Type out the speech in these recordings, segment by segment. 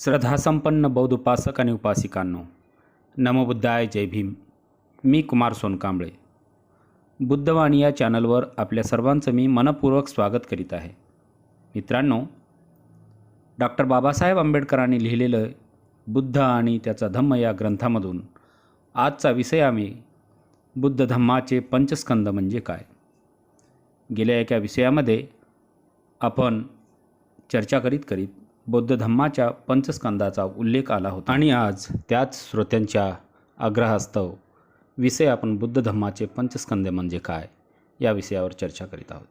श्रद्धासंपन्न बौद्ध उपासक आणि उपासिकांनो नमबुद्धाय जय भीम. मी कुमार सोनकांबळे. बुद्धवाणी या चॅनलवर आपल्या सर्वांचं मी मनपूर्वक स्वागत करीत आहे. मित्रांनो डॉक्टर बाबासाहेब आंबेडकरांनी लिहिलेलं बुद्ध आणि त्याचा धम्म या ग्रंथामधून आजचा विषय आम्ही बुद्ध धम्माचे पंचस्कंद म्हणजे काय? गेल्या एका विषयामध्ये आपण चर्चा करीत करीत बौद्ध धम्माच्या पंचस्कंदाचा उल्लेख आला होता. आणि आज त्याच श्रोत्यांच्या आग्रहास्तव विषय आपण बुद्ध धम्माचे पंचस्कंद म्हणजे काय या विषयावर चर्चा करीत आहोत.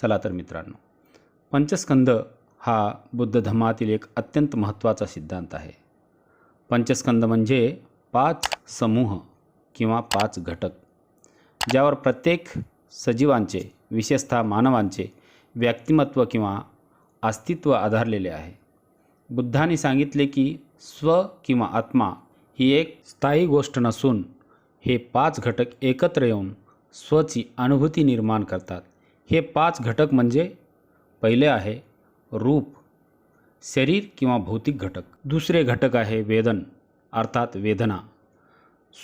चला तर मित्रांनो पंचस्कंद हा बुद्ध धम्मातील एक अत्यंत महत्त्वाचा सिद्धांत आहे. पंचस्कंद म्हणजे पाच समूह किंवा पाच घटक ज्यावर प्रत्येक सजीवांचे विशेषतः मानवांचे व्यक्तिमत्व किंवा अस्तित्व आधारलेले आहे. बुद्धाने सांगितले की स्व किंवा आत्मा ही एक स्थायी गोष्ट नसून हे पाच घटक एकत्र येऊन स्वची अनुभूती निर्माण करतात. हे पाच घटक म्हणजे पहिले आहे रूप शरीर किंवा भौतिक घटक. दुसरे घटक आहे वेदन अर्थात वेदना.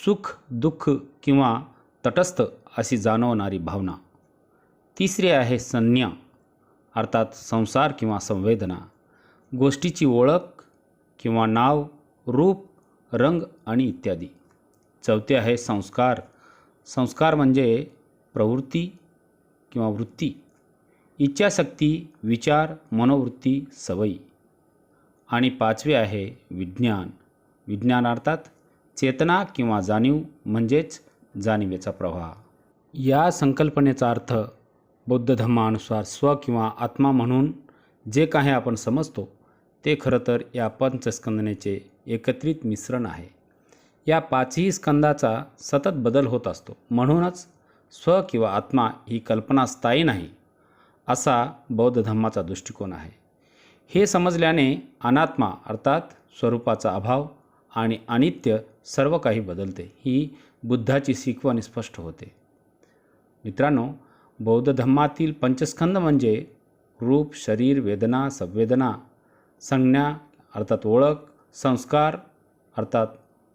सुख दुःख किंवा तटस्थ अशी जाणवणारी भावना. तिसरे आहे संज्ञा अर्थात संसार किंवा संवेदना. गोष्टीची ओळख किंवा नाव रूप रंग आणि इत्यादी. चौथे आहे संस्कार. संस्कार म्हणजे प्रवृत्ती किंवा वृत्ती. इच्छाशक्ती विचार मनोवृत्ती सवयी. आणि पाचवे आहे विज्ञान. विज्ञान अर्थात चेतना किंवा जाणीव म्हणजेच जाणीवेचा प्रवाह. या संकल्पनेचा अर्थ बौद्ध धर्मानुसार स्व किंवा आत्मा म्हणून जे काही आपण समजतो ते खरं तर या पंचस्कंदनेचे एकत्रित मिश्रण आहे. या पाचही स्कंदाचा सतत बदल होत असतो. म्हणूनच स्व किंवा आत्मा ही कल्पना स्थायी नाही असा बौद्ध धर्माचा दृष्टिकोन आहे. हे समजल्याने अनात्मा अर्थात स्वरूपाचा अभाव आणि अनित्य सर्व काही बदलते ही बुद्धाची शिकवण स्पष्ट होते. मित्रांनो बौद्ध धम्मातील पंचस्कंद म्हणजे रूप शरीर वेदना संवेदना संज्ञा अर्थात ओळख संस्कार अर्थात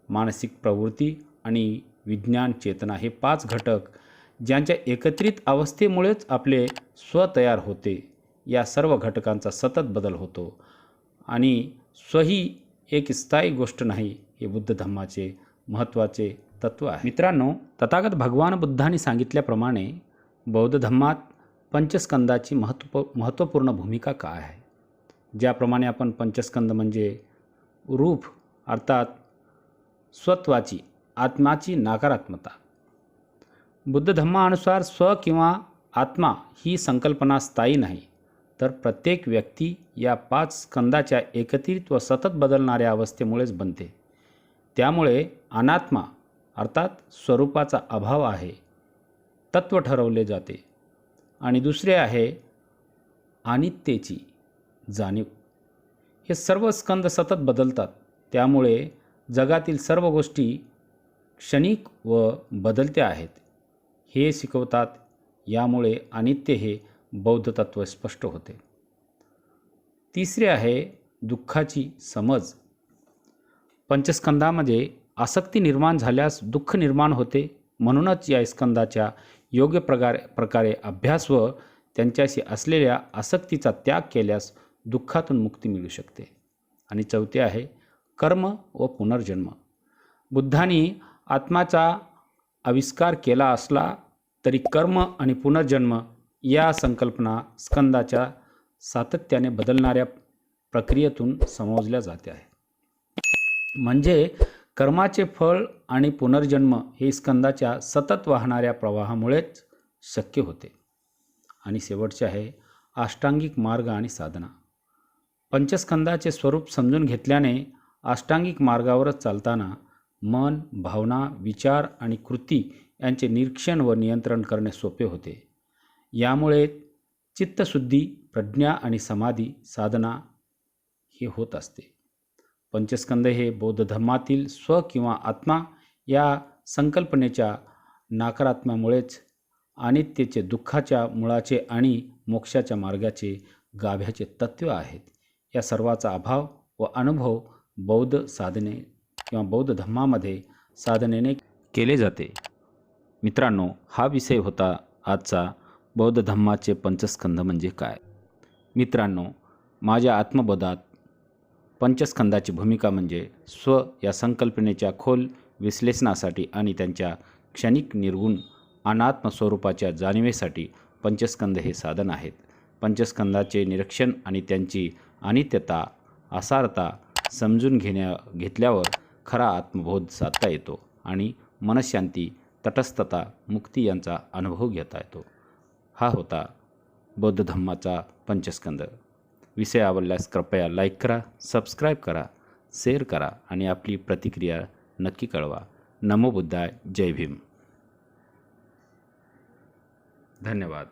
मानसिक प्रवृत्ती आणि विज्ञान चेतना हे पाच घटक ज्यांच्या एकत्रित अवस्थेमुळेच आपले स्व तयार होते. या सर्व घटकांचा सतत बदल होतो. आणि स्वही एक स्थायी गोष्ट नाही हे बुद्ध धम्माचे महत्त्वाचे तत्त्व आहे. मित्रांनो तथागत भगवान बुद्धांनी सांगितल्याप्रमाणे बौद्ध धम्मात पंचस्कंदाची महत्त्व महत्त्वपूर्ण भूमिका काय आहे? ज्याप्रमाणे आपण पंचस्कंद म्हणजे रूप अर्थात स्वत्वाची आत्माची नकारात्मता बुद्ध धम्मानुसार स्व किंवा आत्मा ही संकल्पना स्थायी नाही तर प्रत्येक व्यक्ती या पाच स्कंदाच्या एकत्रित व सतत बदलणाऱ्या अवस्थेमुळेच बनते. त्यामुळे अनात्मा अर्थात स्वरूपाचा अभाव आहे तत्त्व ठरवले जाते. आणि दुसरे आहे अनित्येची. जाणीव. हे सर्व स्कंद सतत बदलतात. त्यामुळे जगातील सर्व गोष्टी क्षणिक व बदलत्या आहेत. हे शिकवतात. यामुळे अनित्य हे बौद्ध तत्त्व स्पष्ट होते. तिसरे आहे दुःखाची समज. पंचस्कंदामध्ये आसक्ती निर्माण झाल्यास दुःख निर्माण होते. म्हणूनच या स्कंदाच्या योग्य प्रकारे प्रकारे अभ्यास व त्यांच्याशी असलेल्या आसक्तीचा त्याग केल्यास दुःखातून मुक्ती मिळू शकते. आणि चौथे आहे कर्म व पुनर्जन्म. बुद्धांनी आत्माचा आविष्कार केला असला तरी कर्म आणि पुनर्जन्म या संकल्पना स्कंदाच्या सातत्याने बदलणाऱ्या प्रक्रियेतून समजल्या जाते आहे म्हणजे कर्माचे फळ आणि पुनर्जन्म हे स्कंदाच्या सतत वाहणाऱ्या प्रवाहामुळेच शक्य होते. आणि शेवटचे आहे अष्टांगिक मार्ग आणि साधना. पंचस्कंदाचे स्वरूप समजून घेतल्याने अष्टांगिक मार्गावरच चालताना मन भावना विचार आणि कृती यांचे निरीक्षण व नियंत्रण करणे सोपे होते. यामुळे चित्तशुद्धी प्रज्ञा आणि समाधी साधना हे होत असते. पंचस्कंद हे बौद्ध धर्मातील स्व किंवा आत्मा या संकल्पनेच्या नाकारात्म्यामुळेच अनित्यचे दुःखाच्या मुळाचे आणि मोक्षाच्या मार्गाचे गाभ्याचे तत्त्व आहेत. या सर्वाचा अभाव व अनुभव बौद्ध साधने किंवा बौद्ध धम्मामध्ये साधनेने केले जाते. मित्रांनो हा विषय होता आजचा बौद्ध धम्माचे पंचस्कंध म्हणजे काय? मित्रांनो माझ्या आत्मबोधात पंचस्कंदाची भूमिका म्हणजे स्व या संकल्पनेच्या खोल विश्लेषणासाठी आणि त्यांच्या क्षणिक निर्गुण अनात्म स्वरूपाच्या जाणीवेसाठी पंचस्कंद हे साधन आहेत. पंचस्कंदाचे निरीक्षण आणि त्यांची अनित्यता असारता समजून घेण्या घेतल्यावर खरा आत्मबोध साधता येतो आणि मनशांती तटस्थता मुक्ती यांचा अनुभव घेता येतो. हा होता बौद्ध धम्माचा पंचस्कंद. विषय आवडल्यास कृपया लाईक करा सबस्क्राईब करा शेअर करा आणि आपली प्रतिक्रिया नक्की कळवा. नमो बुद्धाय जय भीम. धन्यवाद.